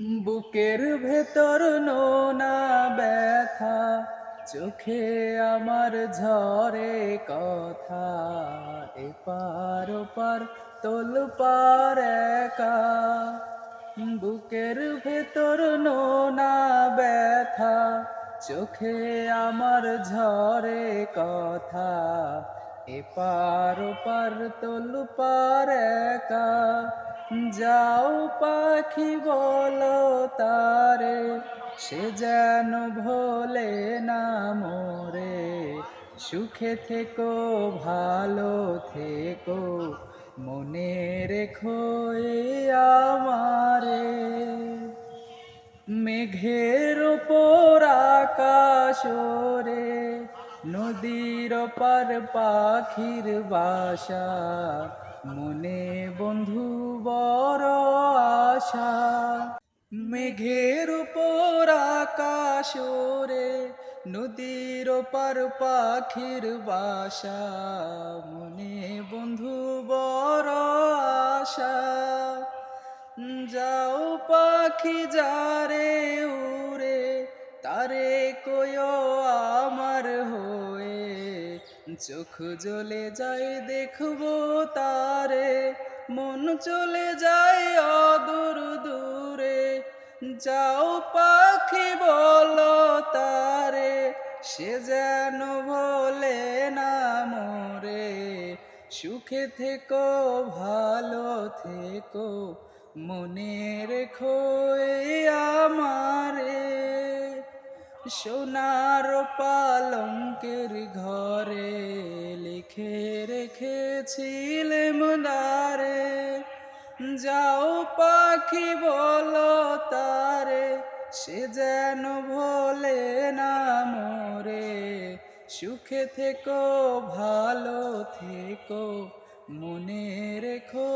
বুকের ভেতর নোনা ব্যথা, চোখে আমার ঝরে কথা। এপার ওপার, তোল পার একা। বুকের ভেতর নোনা ব্যথা, চোখে আমার ঝরে কথা। এপার ওপার, তোল পার একা। যাও পাখি বলো তারে, সে যেন ভোলে না মোরে। সুখে থেকো, ভালো থেকো, মনে রেখো আমারে। মেঘের ওপর আকাশ রে নদীর পার পাখির বাসা, মনে বন্ধু বড় আশা। মেঘের উপর আকাশ রে নদীর পার পাখির বাসা, মনে বন্ধু বড় আশা। যাও পাখি যারে চোখ জ্বলে যায়, দেখব তারে। মন চলে যায় অদূর দূরে। যাও পাখি, বলো তারে, সে যেন বলে না মোরে। সুখে থেকো, ভালো থেকো, মনে রেখো সোনার পালঙ্কের ঘরে লিখে রেখেছিলে মুদারে যাও পাখি বলো তারে, সে যেন ভোলে না মোরে। সুখে থেকো, ভালো থেকো, মনে রেখো